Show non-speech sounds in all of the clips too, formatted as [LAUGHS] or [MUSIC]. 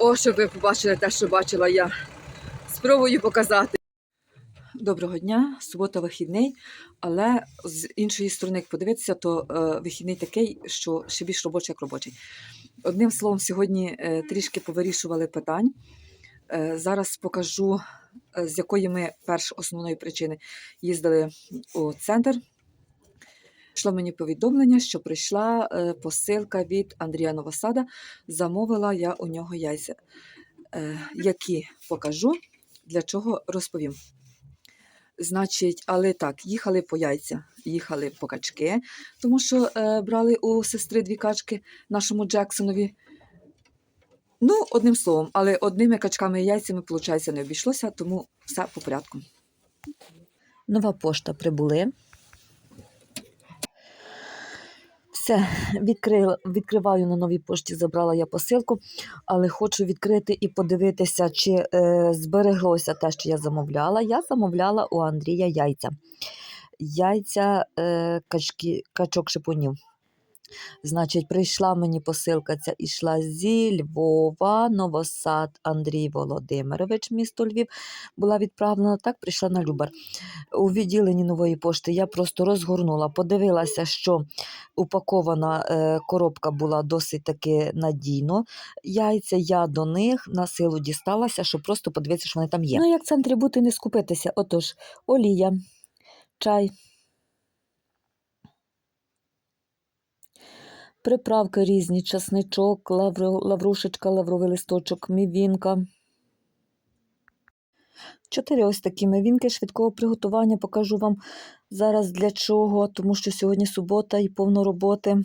О, щоб ви побачили те, що бачила я. Спробую показати. Доброго дня, субота вихідний, але з іншої сторони, як подивитися, то е, вихідний такий, що ще більш робочий, як робочий. Одним словом, сьогодні е, трішки повирішували питань. Е, зараз покажу, е, з якої ми перш основної причини їздили у центр. Пішло мені повідомлення, що прийшла е, посилка від Андрія Новосада. Замовила я у нього яйця. Е, які покажу, для чого розповім. Значить, але так, їхали по яйця, їхали по качки, тому що е, брали у сестри дві качки нашому Джексонові. Ну, одним словом, але одними качками і яйцями, виходить, не обійшлося, тому все по порядку. Нова пошта прибули. Все, відкрила, відкриваю на новій пошті, забрала я посилку, але хочу відкрити і подивитися, чи е, збереглося те, що я замовляла. Я замовляла у Андрія яйця. Яйця е, качки, качок шипунів. Значить, прийшла мені посилка, ця ішла зі Львова, Новосад Андрій Володимирович, місто Львів, була відправлена. Так прийшла на Любар. У відділенні нової пошти я просто розгорнула, подивилася, що упакована е, коробка була досить таки надійно. Яйця я до них на силу дісталася, щоб просто подивитися, що вони там є. Ну, як в центрі бути не скупитися. Отож, олія, чай. Приправки різні, часничок, лаврушечка, лавровий листочок, мівінка. Чотири ось такі мівінки швидкого приготування. Покажу вам зараз для чого, тому що сьогодні субота і повно роботи.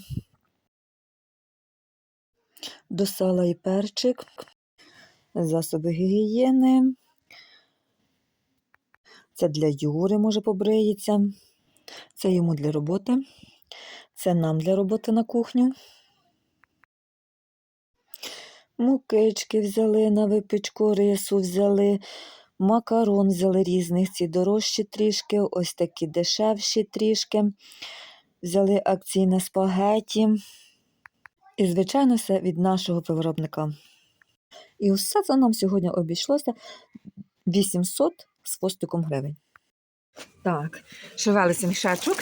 До сала і перчик, засоби гігієни. Це для Юри, може, побриється. Це йому для роботи. Це нам для роботи на кухню. Мукички взяли на випічку, рису взяли, макарон взяли різних, ці дорожчі трішки, ось такі дешевші трішки. Взяли акційне спагеті. І, звичайно, все від нашого виробника. І усе це нам сьогодні обійшлося 800 з хвостиком гривень. Так, шевелиться мішечок.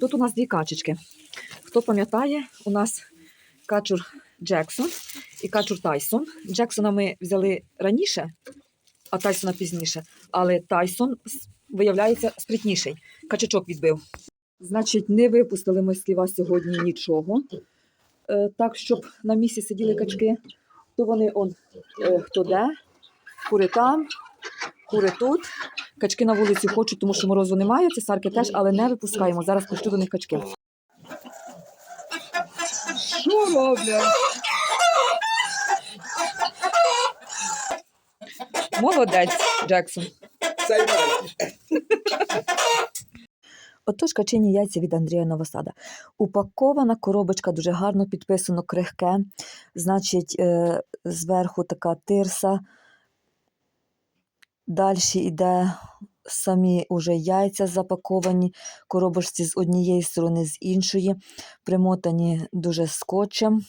Тут у нас дві качечки. Хто пам'ятає, у нас качур Джексон і качур Тайсон. Джексона ми взяли раніше, а Тайсона пізніше. Але Тайсон, виявляється, спритніший. Качачок відбив. Значить, не випустили ми з сліва сьогодні нічого. Е, так, щоб на місці сиділи качки, то вони он е, хто де, кури там, кури тут. Качки на вулиці хочуть, тому що морозу немає, цесарки теж, але не випускаємо. Зараз пущу до них качки. Що роблять? Молодець, Джексон. Отож, качині яйця від Андрія Новосада. Упакована коробочка дуже гарно підписано крихке. Значить, е, зверху така тирса. Далі йде самі уже яйця запаковані, коробочці з однієї сторони, з іншої, примотані дуже скотчем.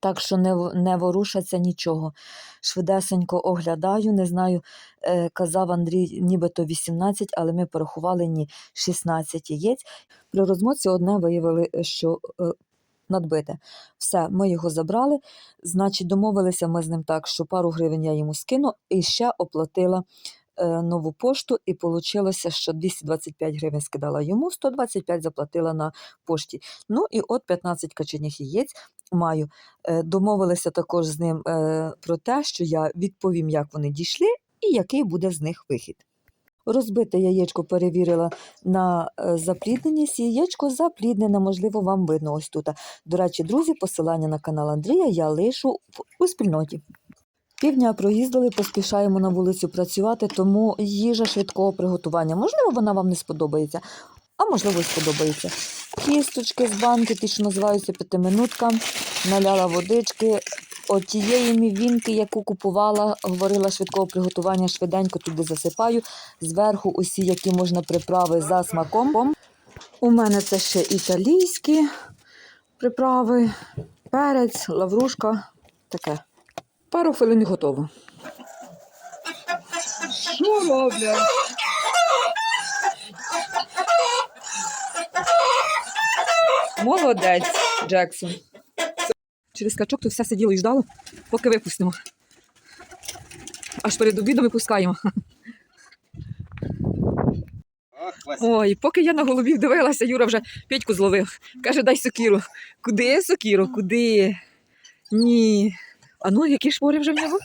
Так що не, не ворушаться нічого. Швидесенько оглядаю, не знаю, е, казав Андрій, нібито 18, але ми порахували ні 16 яєць. При розмотці одне виявили, що е, надбите. Все, ми його забрали. Значить, домовилися ми з ним так, що пару гривень я йому скину і ще оплатила нову пошту, і вийшло, що 225 гривень скидала йому, 125 заплатила на пошті. Ну і от 15 качених яєць маю. Е, Домовилися також з ним е, про те, що я відповім, як вони дійшли і який буде з них вихід. Розбите яєчко перевірила на е, заплідненість. Яєчко запліднене, можливо, вам видно ось тут. До речі, друзі, посилання на канал Андрія я лишу у спільноті. Півдня проїздили, поспішаємо на вулицю працювати, тому їжа швидкого приготування. Можливо, вона вам не сподобається, а можливо, і сподобається. Кісточки з банки, ті, що називаються п'ятиминутка, наляла водички. От тієї мівінки, яку купувала, говорила швидкого приготування, швиденько туди засипаю. Зверху усі, які можна приправи за смаком. У мене це ще італійські приправи, перець, лаврушка, таке. Пару хвилин готово. Що роблять? Молодець, Джексон. Через качок тут все сиділо і ждало, поки випустимо. Аж перед обідом випускаємо. Ой, поки я на голові дивилася, Юра вже Петьку зловив. Каже, дай сокіру. Куди сокіру? Куди? Ні. А ну, які шпори вже в нього?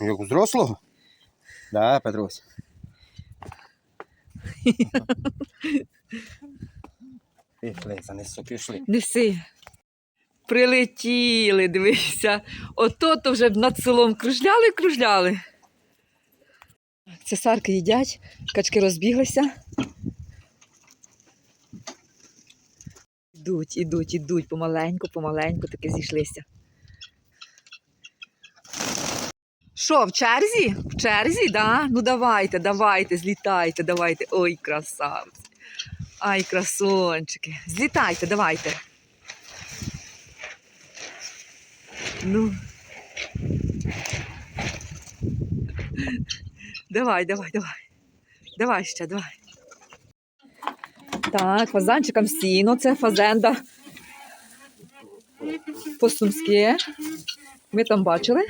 як у взрослого? Да, Петрусь. Пішли, занесу, пішли. Неси. Прилетіли, дивися. Ото то вже над селом кружляли, кружляли. Цесарки їдять, качки розбіглися. Ідуть, ідуть, ідуть, помаленьку, помаленьку таки зійшлися. Що, в черзі? В черзі, да? Ну давайте, давайте, злітайте, давайте. Ой, красавці. Ай, красончики. Злітайте, давайте. Ну. Давай, давай, давай. Давай ще, давай. Так, фазанчикам сіно, це фазенда. По-сумськи. Ми там бачили,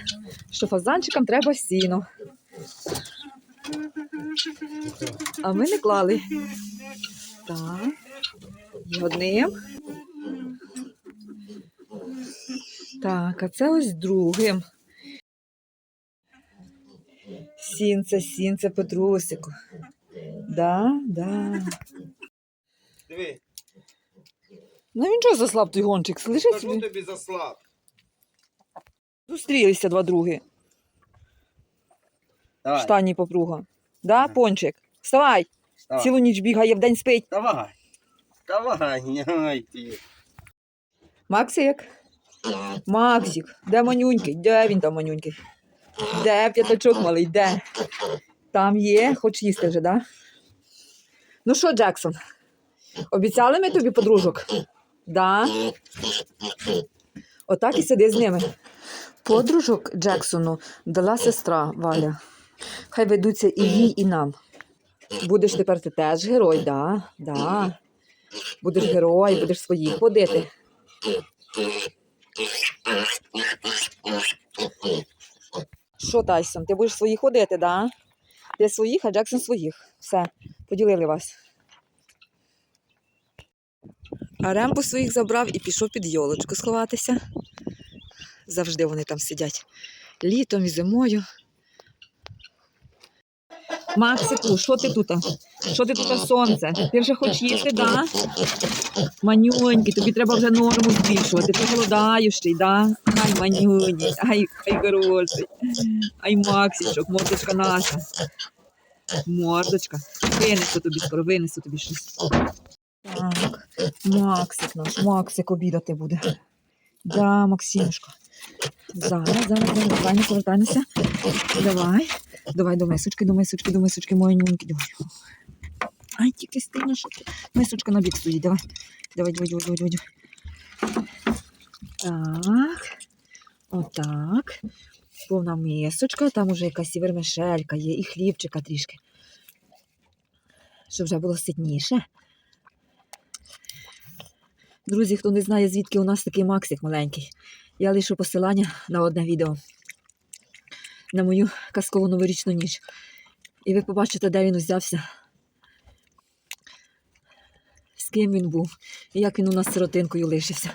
що фазанчикам треба сіно. А ми не клали. Так. І одним. Так, а це ось другим. Сінце, сінце, Петрусику. Да, да. Диви, Ну він чого заслаб той гончик? Лежить собі. тобі заслав. Зустрілися два други. Давай, Штані попруга. Да, пончик? Вставай! давай. Цілу ніч бігає, вдень спить. Давай. Давай, [LAUGHS] ай ти. Максик? Максик, де манюнький? Де він там манюнький? Де п'ятачок малий? Де? Там є, хоч їсти вже, да? Ну що, Джексон? Обіцяли ми тобі подружок? Да. Отак і сиди з ними. Подружок Джексону дала сестра Валя. Хай ведуться і їй, і нам. Будеш тепер ти теж герой, да? Да. Будеш герой, будеш своїх водити. Що, Тайсон, ти будеш своїх ходити, да? Ти своїх, а Джексон своїх. Все, поділили вас. А Рембо своїх забрав і пішов під йолочку сховатися. Завжди вони там сидять. Літом і зимою. Максику, що ти тут? Що ти тут сонце? Ти вже хочеш їсти, да? Манюнький, тобі треба вже норму збільшувати. Ти голодаючий, да? Ай, манюній, ай, ай, хороший. Ай, Максичок, мордочка наша. Мордочка. Винесу тобі скоро, винесу тобі щось. Так, Максик наш, Максик обідати буде. Да, Максимушка. Зараз, зараз, зараз, давай не повертайся. Давай. Давай до мисочки, до мисочки, до мисочки, мої нюньки. Давай. Ай, тільки стильно, що. Мисочка на бік стоїть, давай. Давай, давай, давай, давай, давай. Так. Отак. Повна мисочка, там уже якась вермишелька є, і хлібчика трішки. Щоб вже було ситніше. Друзі, хто не знає, звідки у нас такий Максик маленький, я лишу посилання на одне відео на мою казкову новорічну ніч. І ви побачите, де він узявся, з ким він був, і як він у нас сиротинкою лишився.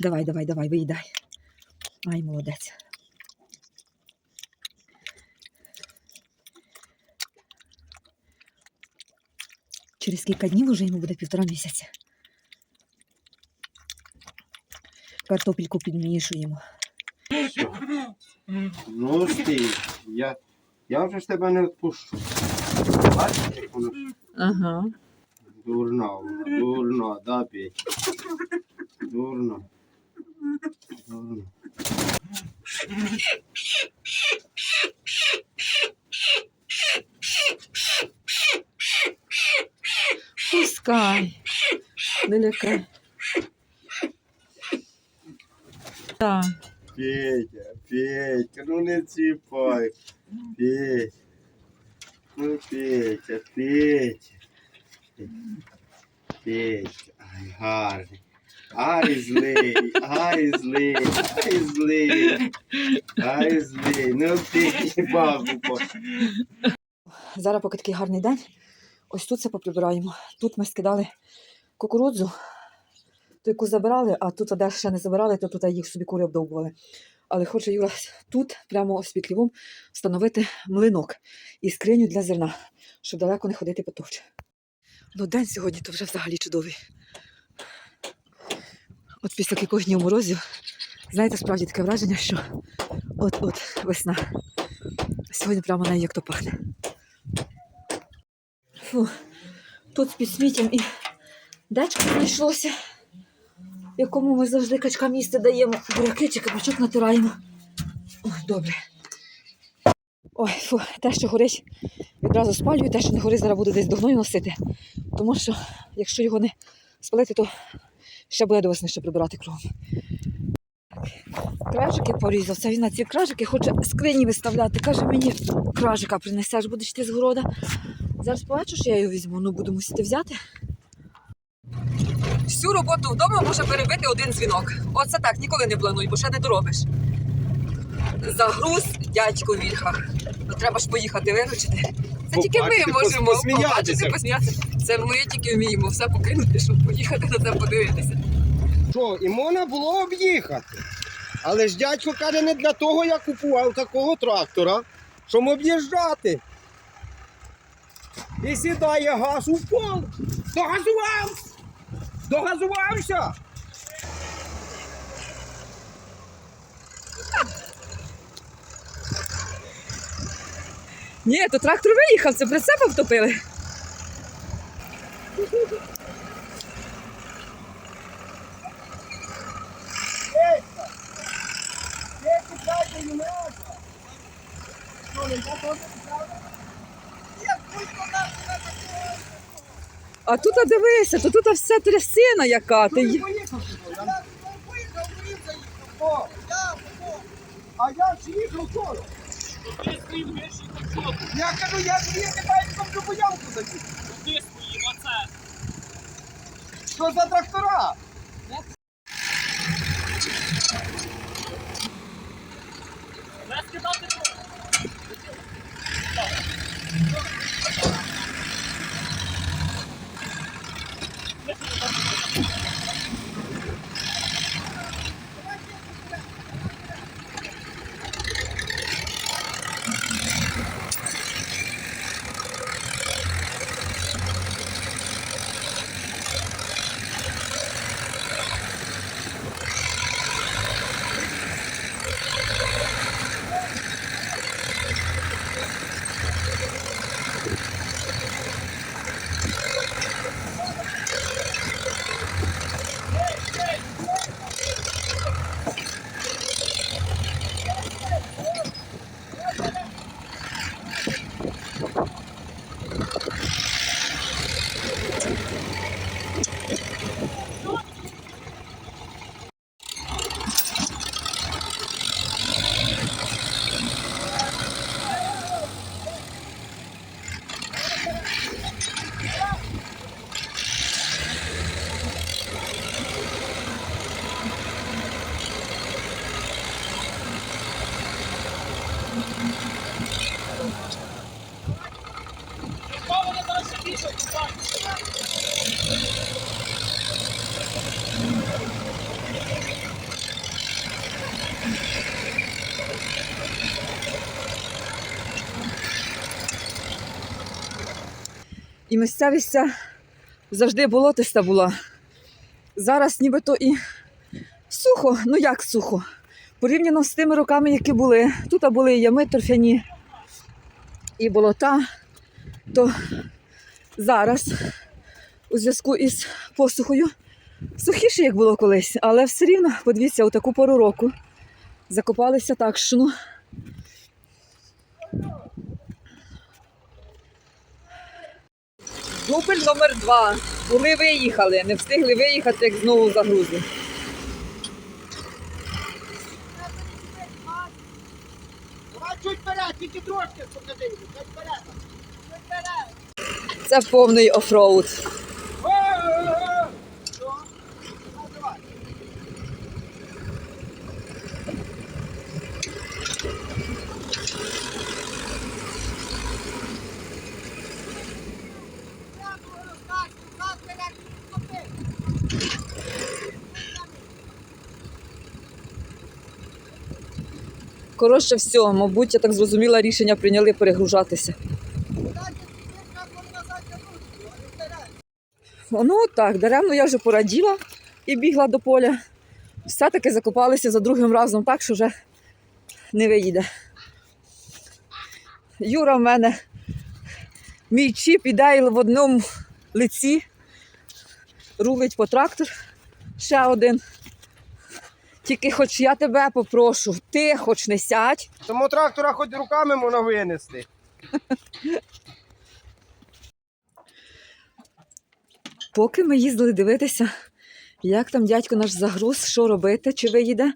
Давай, давай, давай, виїдай. Ай, молодець. Через кілька днів уже йому буде півтора місяця. Картопельку підмішуємо. Ну стій, я, я вже ж тебе не відпущу. Бачиш, як воно ж Ага. дурна вона, дурна, да, Петь? Дурна. Дурна. Пускай. Не лякай. Так. Петя, Петя, ну не ціпай. Петя. Ну, Петя, Петя. Петя, ай, гарний. Ай, злий, ай, злий, ай, злий, ай, злий. Ну ти бабу. Зараз, поки такий гарний день, ось тут це поприбираємо. Тут ми скидали кукурудзу, ту, яку забирали, а тут, де ще не забирали, то тут їх собі кури обдовбували. Але хоче Юра тут, прямо під встановити млинок і скриню для зерна, щоб далеко не ходити по товчі. Ну, день сьогодні то вже взагалі чудовий. От після кількох днів морозів, знаєте, справді таке враження, що от-от весна. Сьогодні прямо неї як то пахне. Фу, тут під сміттям і дечко знайшлося, якому ми завжди качкам їсти даємо. Буряки чи кабачок натираємо. Ой, добре. Ой, фу, те, що горить, відразу спалюю, те, що не горить, зараз буду десь до гною носити. Тому що, якщо його не спалити, то ще буде до весни ще прибирати кругом. Кражики порізав. Це він на ці кражики хоче скрині виставляти. Каже мені, кражика принесеш, будеш ти з города. Зараз побачу, що я його візьму, ну буду мусити взяти. Всю роботу вдома може перебити один дзвінок. Оце так, ніколи не плануй, бо ще не доробиш. Загруз дядько в вільхах. Ну треба ж поїхати виручити. Це тільки ми можемо посміятися. побачити, посміятися. Це ми тільки вміємо все покинути, щоб поїхати на це подивитися. Що, і можна було об'їхати. Але ж дядько каже, не для того я купував такого трактора, щоб об'їжджати. І сідає газ у пол. Догазував! Догазувався! Ні, то трактор виїхав, це прицепа втопили. А тут дивися, то тут все трясина яка. Ти... й- А я ж їхав скоро. Я кажу, я приїхав, я в ямку закинув. Куди свої? Оце. Що за трактора? Не скидати І місцевість ця завжди болотиста була. Зараз нібито і сухо, ну як сухо. Порівняно з тими роками, які були. Тут були і ями торфяні і болота, то зараз у зв'язку із посухою сухіше, як було колись, але все рівно, подивіться, у таку пору року закопалися так, що ну, Дубль номер два. Коли виїхали, не встигли виїхати, як знову загрузили. Це повний офроуд. Коротше, все, мабуть, я так зрозуміла, рішення прийняли перегружатися. Ну так, даремно я вже пораділа і бігла до поля. Все-таки закопалися за другим разом так, що вже не виїде. Юра в мене мій чіп іде в одному лиці, рулить по трактор. Ще один. Тільки хоч я тебе попрошу, ти хоч не сядь. Тому трактора хоч руками можна винести. Поки ми їздили дивитися, як там дядько наш загруз, що робити, чи виїде,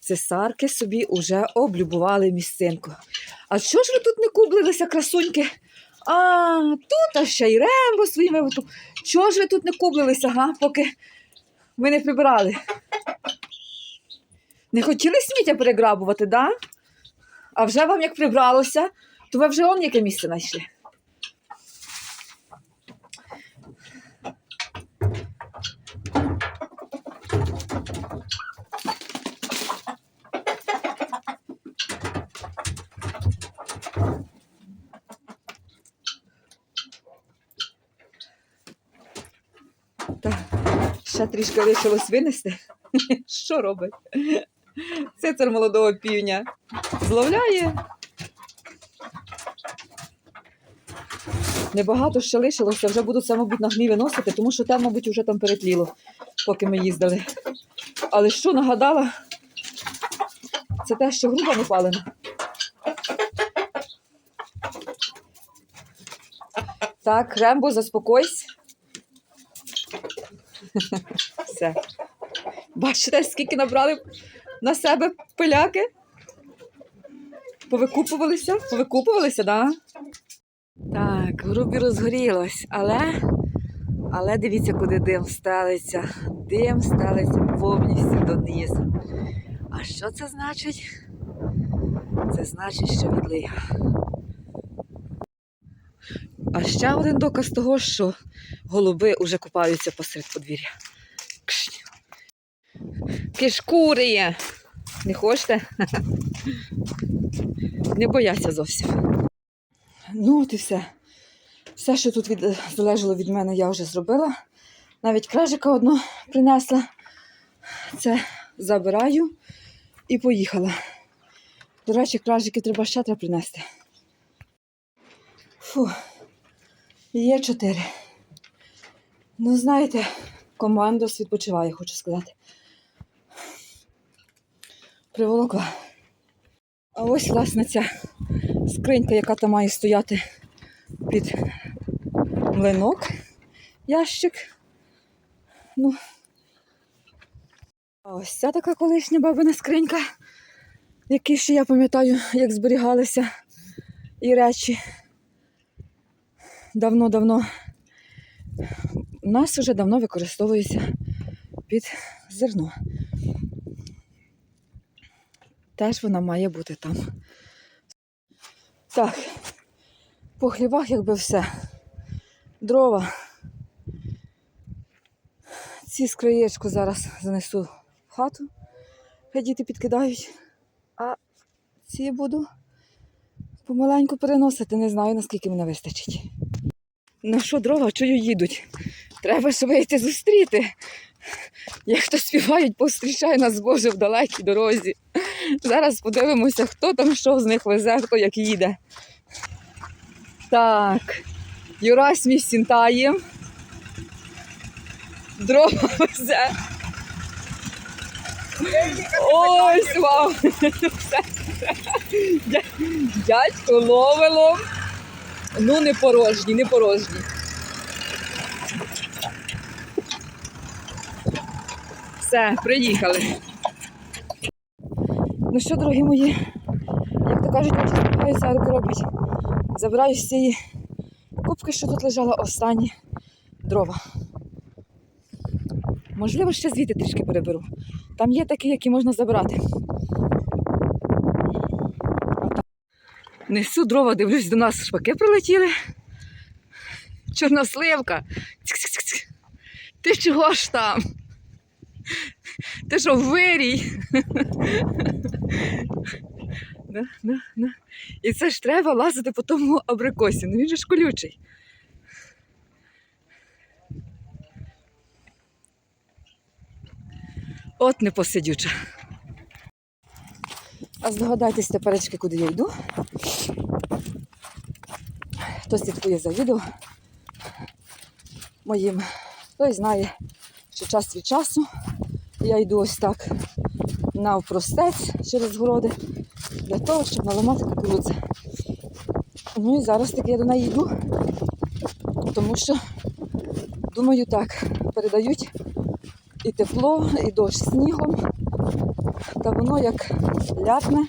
цесарки собі уже облюбували місцинку. А що ж ви тут не кублилися, красуньки? А, тут а ще й рембо своїм виводком. Чого ж ви тут не кублилися, га, поки ми не прибирали? Не хотіли сміття переграбувати, да? А вже вам як прибралося, то ви вже он яке місце знайшли. Ще трішки лишилось винести. [LAUGHS] Що робить? Цицар молодого півня. Зловляє. Небагато ще лишилося, вже буду це, мабуть, на гній виносити, тому що те, мабуть, вже там перетліло, поки ми їздили. Але що нагадала, це те, що груба не палена. Так, Рембо, заспокойся. [LAUGHS] Все. Бачите, скільки набрали на себе пиляки? Повикупувалися? Повикупувалися? Да? Так, грубі розгорілось, але, але дивіться, куди дим стелиться. Дим стелиться повністю донизу. А що це значить? Це значить, що відлига. А ще один доказ того, що голуби вже купаються посеред подвір'я. Кш. Кишкуріє. Не хочете? [LAUGHS] Не бояться зовсім. Ну, от і все. Все, що тут від... залежало від мене, я вже зробила. Навіть кражика одну принесла. Це забираю і поїхала. До речі, кражики треба ще треба принести. Фу, є чотири. Ну, знаєте, командос відпочиває, хочу сказати. Приволокла. А ось, власне, ця скринька, яка там має стояти під млинок, ящик. Ну, а ось ця така колишня бабина скринька, в якій ще я пам'ятаю, як зберігалися і речі. Давно-давно у нас вже давно використовується під зерно. Теж вона має бути там. Так, по хлібах якби все. Дрова. Ці з краєчку зараз занесу в хату, хай діти підкидають, а ці буду помаленьку переносити, не знаю, наскільки мене вистачить. На що дрова чую їдуть? Треба ж вийти зустріти. Як хто співають, пострічай нас Боже в далекій дорозі. Зараз подивимося, хто там що з них везе, хто як їде. Так, Юрась мій сінтає. Дрова везе. Ось вам. Дядько ловило. Ну, не порожні, не порожні. Все, приїхали. Ну що, дорогі мої, як то кажуть, очі збігаються, а роблять. Забираю з цієї кубки, що тут лежала останні дрова. Можливо, ще звідти трішки переберу. Там є такі, які можна забрати. Несу дрова, дивлюсь, до нас шпаки прилетіли. Чорносливка. Ти чого ж там? Ти що, вирій? [LAUGHS] Да, да, да. І це ж треба лазити по тому абрикосі. Ну він же ж колючий. От непосидюча. А здогадайтесь теперечки, куди я йду. Хто слідкує за відео моїм, той знає, що час від часу я йду ось так навпростець через городи для того, щоб наламати кукурудзи. Ну і зараз таки я до неї йду, тому що, думаю, так, передають і тепло, і дощ снігом, та воно як ляпне,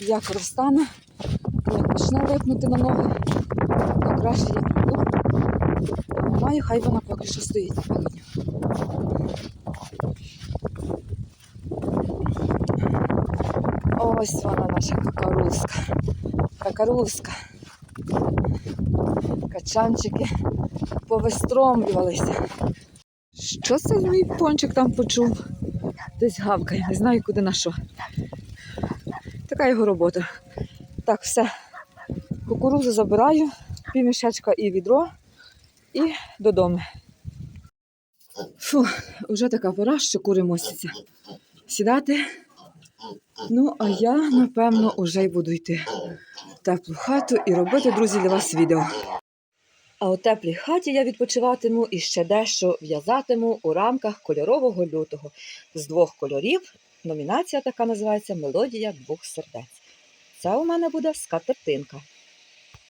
як розтане, як почне липнути на ноги, то краще я піду. Маю, хай вона поки що стоїть на полудню. Ось вона наша какаруска. Какаруска. Качанчики повистромлювалися. Що це мій пончик там почув? Десь гавкає, не знаю, куди на що. Така його робота. Так, все. Кукурузу забираю, півмішечка і відро, і додому. Фу, вже така пора, що кури мостяться. Сідати. Ну, а я, напевно, уже й буду йти в теплу хату і робити, друзі, для вас відео. А у теплій хаті я відпочиватиму і ще дещо в'язатиму у рамках кольорового лютого з двох кольорів. Номінація така називається Мелодія двох сердець. Це у мене буде скатертинка.